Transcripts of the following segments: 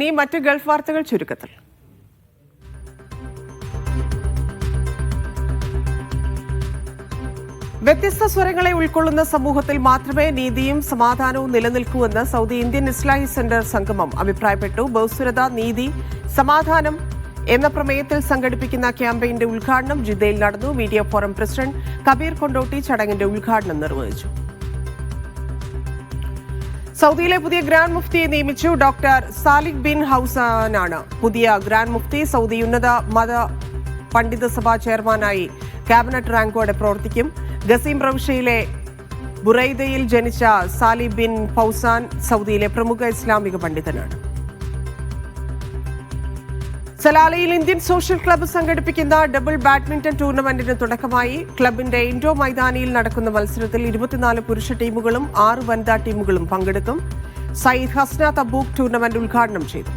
ഇനി മറ്റ് ഗൾഫ് വാർത്തകൾ ചുരുക്കത്തിൽ. വ്യത്യസ്ത സ്വരങ്ങളെ ഉൾക്കൊള്ളുന്ന സമൂഹത്തിൽ മാത്രമേ നീതിയും സമാധാനവും നിലനിൽക്കൂവെന്ന് സൗദി ഇന്ത്യൻ ഇസ്ലാഹി സെന്റർ സംഗമം അഭിപ്രായപ്പെട്ടു. ബഹുസ്വരത നീതി സമാധാനം എന്ന പ്രമേയത്തിൽ സംഘടിപ്പിക്കുന്ന ക്യാമ്പയിന്റെ ഉദ്ഘാടനം ജിദ്ദയിൽ നടന്നു. Media forum president Kabeer Kondotty ചടങ്ങിന്റെ ഉദ്ഘാടനം നിർവഹിച്ചു. സൗദിയിലെ പുതിയ ഗ്രാൻഡ് മുഫ്തിയെ നിയമിച്ചു ഡോക്ടർ സാലിഖ് ബിൻ ഹൌസാനാണ്. പുതിയ ഗ്രാൻഡ് മുഫ്തി സൗദി ഉന്നത മത പണ്ഡിത സഭാ ചെയർമാനായി ക്യാബിനറ്റ് റാങ്കോടെ പ്രവർത്തിക്കും. ഗസീം പ്രവിശ്യയിലെ ബുറൈദയിൽ ജനിച്ച സാലി ബിൻ ഫൗസാൻ സൗദിയിലെ പ്രമുഖ ഇസ്ലാമിക പണ്ഡിതനാണ്. സലാലയിൽ ഇന്ത്യൻ സോഷ്യൽ ക്ലബ്ബ് സംഘടിപ്പിക്കുന്ന ഡബിൾ ബാഡ്മിന്റൺ ടൂർണമെന്റിന് തുടക്കമായി ക്ലബിന്റെ ഇൻഡോ മൈതാനിയിൽ നടക്കുന്ന മത്സരത്തിൽ ഇരുപത്തിനാല് പുരുഷ ടീമുകളും ആറ് വനിതാ ടീമുകളും പങ്കെടുക്കും. സയ്യിദ് ഹസ്ന തബൂക്ക് ടൂർണമെന്റ് ഉദ്ഘാടനം ചെയ്തു.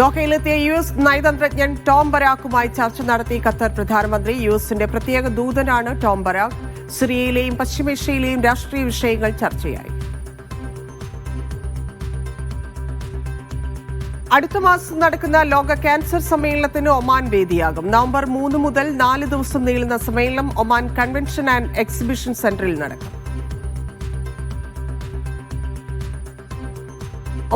ദോഹയിലെത്തിയ യു എസ് നയതന്ത്രജ്ഞൻ ടോം ബരാക്കുമായി ചർച്ച നടത്തി ഖത്തർ പ്രധാനമന്ത്രി. യു എസിന്റെ പ്രത്യേക ദൂതനാണ് ടോം ബരാക്ക് സിറിയയിലെയും പശ്ചിമേഷ്യയിലെയും രാഷ്ട്രീയ വിഷയങ്ങൾ ചർച്ചയായി. അടുത്ത മാസം നടക്കുന്ന ലോക ക്യാൻസർ സമ്മേളനത്തിന് ഒമാൻ വേദിയാകും. നവംബർ മൂന്ന് മുതൽ നാല് ദിവസം നീളുന്ന സമ്മേളനം ഒമാൻ കൺവെൻഷൻ ആൻഡ് എക്സിബിഷൻ സെന്ററിൽ നടക്കും.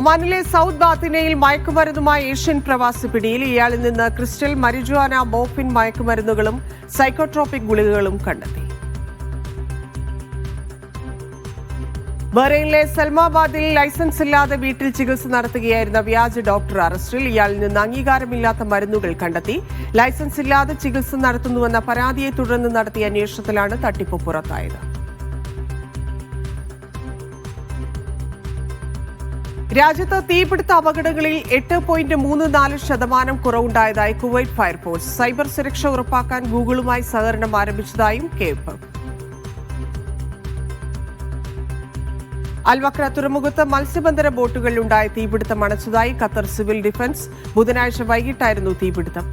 ഒമാനിലെ സൗത്ത് ബാത്തിനയിൽ മയക്കുമരുന്നുമായി ഏഷ്യൻ പ്രവാസി പിടിയിൽ ഇയാളിൽ നിന്ന് ക്രിസ്റ്റൽ മരിജുവാന മോഫിൻ മയക്കുമരുന്നുകളും സൈക്കോട്രോപിക് ഗുളികകളും കണ്ടെത്തി. ബഹ്റൈനിലെ സൽമാബാദിൽ ലൈസൻസ് ഇല്ലാതെ വീട്ടിൽ ചികിത്സ നടത്തുകയായിരുന്ന വ്യാജ ഡോക്ടർ അറസ്റ്റിൽ ഇയാളിൽ നിന്ന് അംഗീകാരമില്ലാത്ത മരുന്നുകൾ കണ്ടെത്തി. ലൈസൻസ് ഇല്ലാതെ ചികിത്സ നടത്തുന്നുവെന്ന പരാതിയെ തുടർന്ന് നടത്തിയ അന്വേഷണത്തിലാണ് തട്ടിപ്പ് പുറത്തായത്. രാജ്യത്ത് തീപിടുത്ത അപകടങ്ങളിൽ എട്ട് പോയിന്റ് മൂന്ന് നാല് ശതമാനം കുറവുണ്ടായതായി കുവൈറ്റ് ഫയർഫോഴ്സ്. സൈബർ സുരക്ഷ ഉറപ്പാക്കാൻ ഗൂഗിളുമായി സഹകരണം ആരംഭിച്ചതായും കേപ്പ് അൽവക്ര തുറമുഖത്ത് മത്സ്യബന്ധന ബോട്ടുകളിലുണ്ടായ തീപിടുത്തം അണച്ചതായി ഖത്തർ സിവിൽ ഡിഫൻസ് ബുധനാഴ്ച വൈകിട്ടായിരുന്നു തീപിടുത്തം.